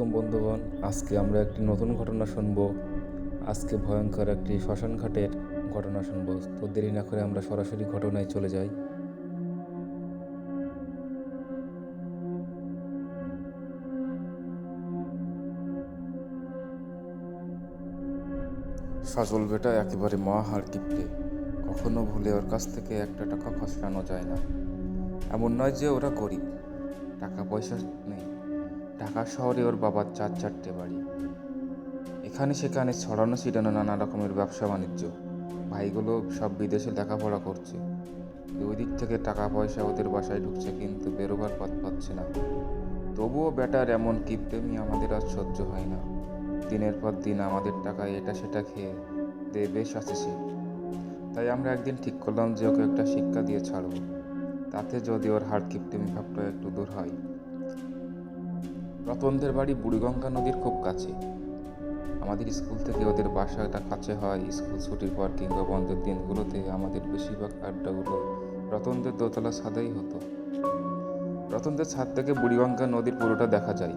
আলাইকুম বন্ধুগণ, আজকে আমরা একটি নতুন ঘটনা শুনব। আজকে ভয়ঙ্কর একটি শ্মশান ঘাটের ঘটনা শুনব। তো দেরি না করে আমরা সরাসরি ঘটনায় চলে যাই। সজল বেটা একেবারে মহাহার কিপটে কখনো ভুলে ওর কাছ থেকে একটা টাকা খসড়ানো যায় না। এমন নয় যে ওরা গরিব। টাকা পয়সা নেই। ঢাকা শহরে ওর বাবার চার চারটে বাড়ি। এখানে সেখানে ছড়ানো ছিটানো নানা রকমের ব্যবসা বাণিজ্য। ভাইগুলো সব বিদেশে লেখাপড়া করছে। দুই দিক থেকে টাকা পয়সা ওদের বাসায় ঢুকছে কিন্তু বেরোবার পথ পাচ্ছে না। তবুও বেটার এমন কিপটেমি আমাদের আর সহ্য হয় না। দিনের পর দিন আমাদের টাকায় এটা সেটা খেয়ে দে, বেশ আছে সে। তাই আমরা একদিন ঠিক করলাম যে ওকে একটা শিক্ষা দিয়ে ছাড়ব। তাতে যদি ওর হার্ট কিপটেমি ভাবটা একটু দূর হয়। রতনদের বাড়ি বুড়িগঙ্গা নদীর খুব কাছে। আমাদের স্কুল থেকে ওদের বাসাটা কাছে হয়। স্কুল ছুটির পর কিংবা বন্ধের দিনগুলোতে আমাদের বেশিরভাগ আড্ডাগুলো রতনদের দোতলা ছাদেই হতো। রতনদের ছাদ থেকে বুড়িগঙ্গা নদীর পুরোটা দেখা যায়।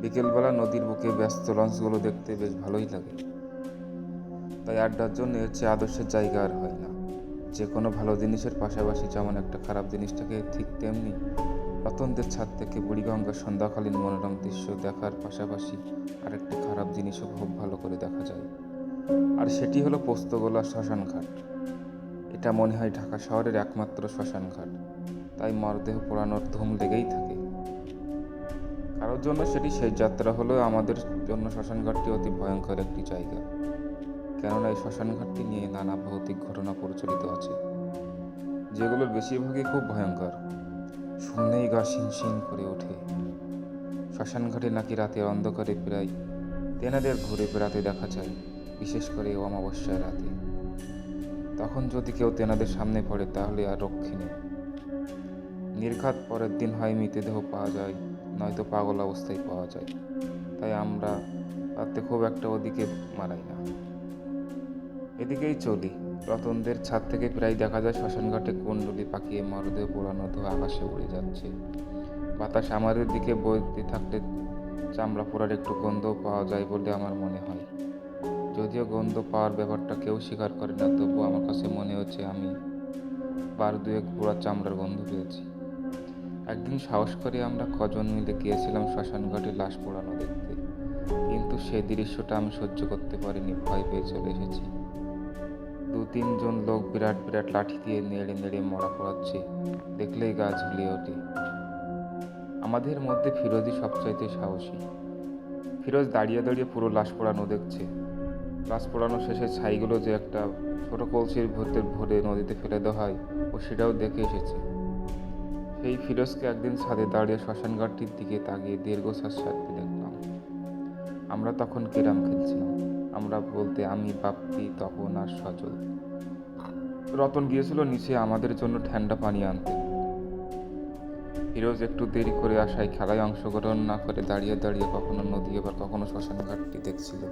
বিকেলবেলা নদীর বুকে ব্যস্ত লঞ্চগুলো দেখতে বেশ ভালোই লাগে। তাই আড্ডার জন্য এর চেয়ে আদর্শের জায়গা আর হয় না। যে কোনো ভালো জিনিসের পাশাপাশি যেমন একটা খারাপ জিনিসটাকে ঠিক তেমনি রতনদের ছাদ থেকে বুড়িগঙ্গার সন্ধ্যাকালীন মনোরম দৃশ্য দেখার পাশাপাশি আরেকটি খারাপ জিনিসও খুব ভালো করে দেখা যায়। আর সেটি হলো পোস্তগোলা শ্মশান ঘাট এটা মনে হয় ঢাকা শহরের একমাত্র শ্মশান ঘাট তাই মরদেহ পোড়ানোর ধুম লেগেই থাকে। কারোর জন্য সেটি সেই যাত্রা হলেও আমাদের জন্য শ্মশান ঘাটটি অতি ভয়ঙ্কর একটি জায়গা। কেননা এই শ্মশান ঘাটটি নিয়ে নানা ভৌতিক ঘটনা প্রচলিত আছে। যেগুলোর বেশিরভাগই খুব ভয়ঙ্কর। শুনলেই গা শিন করে ওঠে। শ্মশান ঘাটে নাকি রাতের অন্ধকারে প্রায় তেনাদের ঘুরে বেড়াতে দেখা যায়, বিশেষ করে অমাবস্যার রাতে। তখন যদি কেউ তেনাদের সামনে পড়ে, তাহলে আর রক্ষে নেই। নির্ঘাত পরের দিন হয় মৃতদেহ পাওয়া যায়, নয়তো পাগল অবস্থায় পাওয়া যায়। তাই আমরা রাতে খুব একটা ওদিকে মারাই না। এদিকেই চলি। রতনদের ছাদ থেকে প্রায় দেখা যায় শ্মশানঘাটে কুণ্ডলি পাকিয়ে মরদেহ পোড়ানো ধোয়া আকাশে উড়ে যাচ্ছে। বাতাস আমাদের দিকে বইতে থাকলে চামড়া পোড়ার একটু গন্ধও পাওয়া যায় বলে আমার মনে হয়। যদিও গন্ধ পাওয়ার ব্যাপারটা কেউ স্বীকার করে না তবুও আমার কাছে মনে হচ্ছে আমি বার দুয়েক পোড়া চামড়ার গন্ধ পেয়েছি। একদিন সাহস করে আমরা কজন মিলে গিয়েছিলাম শ্মশানঘাটে লাশ পোড়ানো দেখতে, কিন্তু সেই দৃশ্যটা আমি সহ্য করতে পারিনি, ভয় পেয়ে চলে এসেছি। দু তিনজন লোক বিরাট বিরাট লাঠি দিয়ে নেড়ে নেড়ে মরা পড়াচ্ছে। দেখলেই গা ঝুলিয়ে ওঠে। আমাদের মধ্যে ফিরোজই সবচাইতে সাহসী। ফিরোজ দাঁড়িয়ে দাঁড়িয়ে পুরো লাশ পোড়ানো দেখছে। লাশ পোড়ানো শেষে ছাইগুলো যে একটা ছোট কলসির ভূতের ভরে নদীতে ফেলে দেওয়া হয়, ও সেটাও দেখে এসেছে। সেই ফিরোজকে একদিন ছাদে দাঁড়িয়ে শ্মশানঘাটটির দিকে তাকিয়ে দীর্ঘশ্বাস ছাড়তে দেখলাম। আমরা তখন কেরাম খেলছিলাম। আমরা বলতে আমি বাপ্পি, তপন আর সজল। রতন গিয়েছিল নিচে আমাদের জন্য ঠান্ডা পানি আনতে। ফিরোজ একটু দেরি করে আসায় খেলায় অংশগ্রহণ না করে দাঁড়িয়ে দাঁড়িয়ে কখনো নদী এবার কখনো শ্মশান ঘাটটি দেখছিল।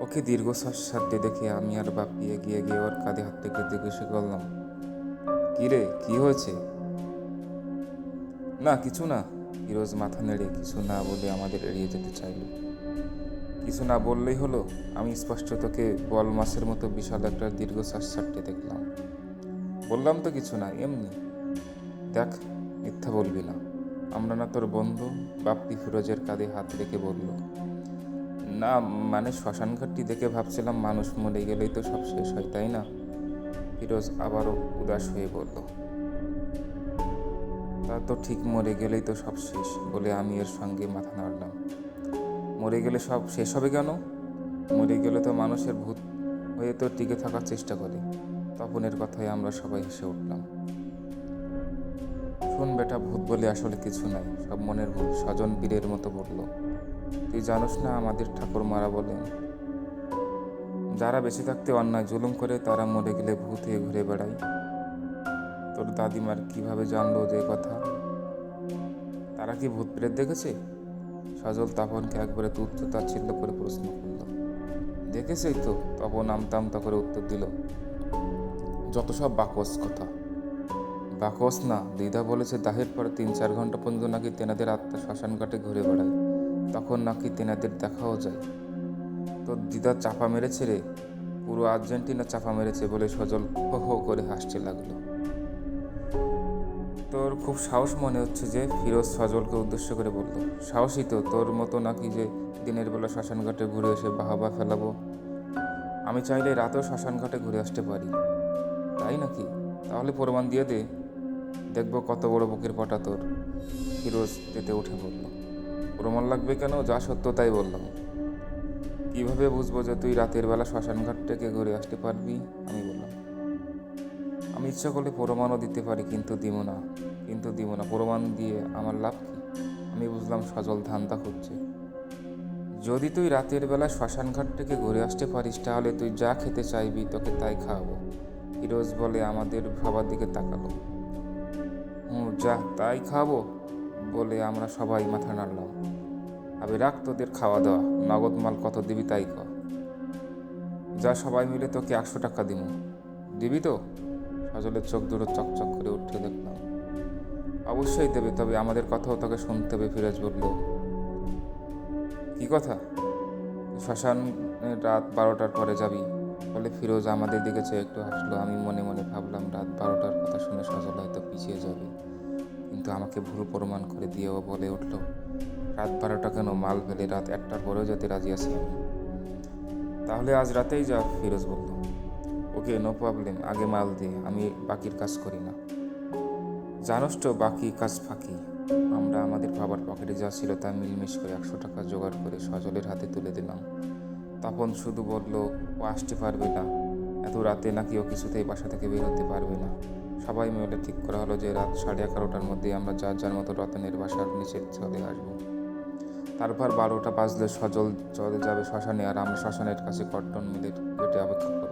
ওকে দীর্ঘশ্বাস ছাড়তে দেখে আমি আর বাপ্পি এগিয়ে গিয়ে ওর কাঁধে হাত থেকে জিজ্ঞেসে করলাম, কি রে, কি হয়েছে? না, কিছু না। ফিরোজ মাথা নেড়ে কিছু না বলে আমাদের এড়িয়ে যেতে চাইল। কিছু না বললেই হলো, আমি স্পষ্ট তোকে বল মাছের মতো বিশাল একটা দীর্ঘশ্বাস ছাড়তে দেখলাম। বললাম তো কিছু না, এমনি। দেখ, মিথ্যা বলবি না। আমরা না তোর বন্ধু, বাপ্পি ফিরোজের কাঁধে হাত রেখে বলল। না মানে শ্মশানঘাটটি দেখে ভাবছিলাম মানুষ মরে গেলেই তো সব শেষ হয়, তাই না? ফিরোজ আবারও উদাস হয়ে বলল। তা তো ঠিক মরে গেলেই তো সব শেষ, বলে আমি এর সঙ্গে মাথা নাড়লাম। মরে গেলে সব শেষ হবে কেন? মরে গেলে তো মানুষের ভূত হয়ে তো টিকে থাকার চেষ্টা করে। তপনের কথায় আমরা সবাই হেসে উঠলাম। শোন বেটা, ভূত বলে আসলে কিছু নাই। সব মনের ভুল। স্বজন বীরের মতো বলল, তুই জানোস না আমাদের ঠাকুর মারা বলেন। যারা বেঁচে থাকতে অন্যায় জুলুম করে, তারা মরে গেলে ভূত হয়ে ঘুরে বেড়ায়। তোর দাদিমার কীভাবে জানলো যে কথা? তারা কি ভূত প্রেত দেখেছে? সজল তপনকে একবারে তুচ্ছ তাচ্ছিল্য করে প্রশ্ন করল। দেখেছেই তো, তপন আমতামতা করে উত্তর দিল, যত সব বাকস কথা। বাকস না, দিদা বলেছে দাহের পর তিন চার ঘণ্টা পর্যন্ত নাকি তেনাদের আত্মা শ্মশান ঘাটে ঘুরে বেড়ায়, তখন নাকি তেনাদের দেখাও যায়। তো দিদা চাপা মেরেছে রে? পুরো আর্জেন্টিনা চাপা মেরেছে বলে সজল হো হো করে হাসতে লাগল। খুব সাহস মনে হচ্ছে যে ফিরোজ সজলকে উদ্দেশ্য করে বলল। সাহসই তো, তোর মতো নাকি যে দিনের বেলা শ্মশানঘাটে ঘুরে এসে বাহাবা ফেলাবো? আমি চাইলে রাতেও শ্মশানঘাটে ঘুরে আসতে পারি। তাই নাকি? তাহলে প্রমাণ দিয়ে দে। দেখব কত বড় বুকের পটা তোর। ফিরোজ তেতে উঠে বলল। প্রমাণ লাগবে কেন? যা সত্য তাই বললাম। কীভাবে বুঝব যে তুই রাতের বেলা শ্মশান ঘাট থেকে ঘুরে আসতে পারবি? আমি বললাম। আমি ইচ্ছা করলে প্রমাণও দিতে পারি, কিন্তু দিব না। কিন্তু দিব না। প্রমাণ দিয়ে আমার লাভ কি? আমি বুঝলাম সজল ধান্দা করছে যদি তুই রাতের বেলা শ্মশান ঘাট থেকে ঘুরে আসতে পারিস, তাহলে তুই যা খেতে চাইবি তোকে তাই খাওয়াবো। ফিরোজ বলে আমাদের সবার দিকে তাকালো। হুম যা তাই খাব বলে আমরা সবাই মাথা নাড়লাম। আবে, রাখ তোদের খাওয়া দাওয়া। নগদ মাল কত দিবি তাই ক যা সবাই মিলে তোকে একশো টাকা দিব দিবি তো? সজলের চোখ দুটো চকচক করে উঠে দেখলাম। অবশ্যই দেবে, তবে আমাদের কথাও তোকে শুনতে হবে, ফিরোজ বলল। কি কথা? শ্মশান রাত বারোটার পরে যাবি। বলে ফিরোজ আমাদের দিকে চেয়ে একটু হাসলো। আমি মনে মনে ভাবলাম, রাত বারোটার কথা শুনে সজল হয়তো পিছিয়ে যাবে। কিন্তু আমাকে ভুল প্রমাণ করে দিয়েও বলে উঠল, রাত বারোটা কেন? মাল ফেলে রাত একটার পরেও যেতে রাজি আছি আমি। তাহলে আজ রাতেই যা, ফিরোজ বলল। ওকে নো প্রবলেম আগে মাল দে, আমি বাকির কাজ করি না। জানোস তো বাকি কাজ ফাঁকি। আমরা আমাদের বাবার পকেটে যা ছিল তা মিলমিশ করে একশো টাকা জোগাড় করে সজলের হাতে তুলে দিলাম। তপন শুধু বলল, ও আসতে পারবে না। এত রাতে নাকি ও কিছুতেই বাসা থেকে বের হতে পারবে না। সবাই মিলে ঠিক করা হলো যে রাত সাড়ে এগারোটার মধ্যে আমরা যার যার মতো রতনের বাসার নিচে চলে আসব। তারপর বারোটা বাজলে সজল চলে যাবে শ্মশানে আর আমরা শ্মশানের কাছে কটন মিলের গেটে অপেক্ষা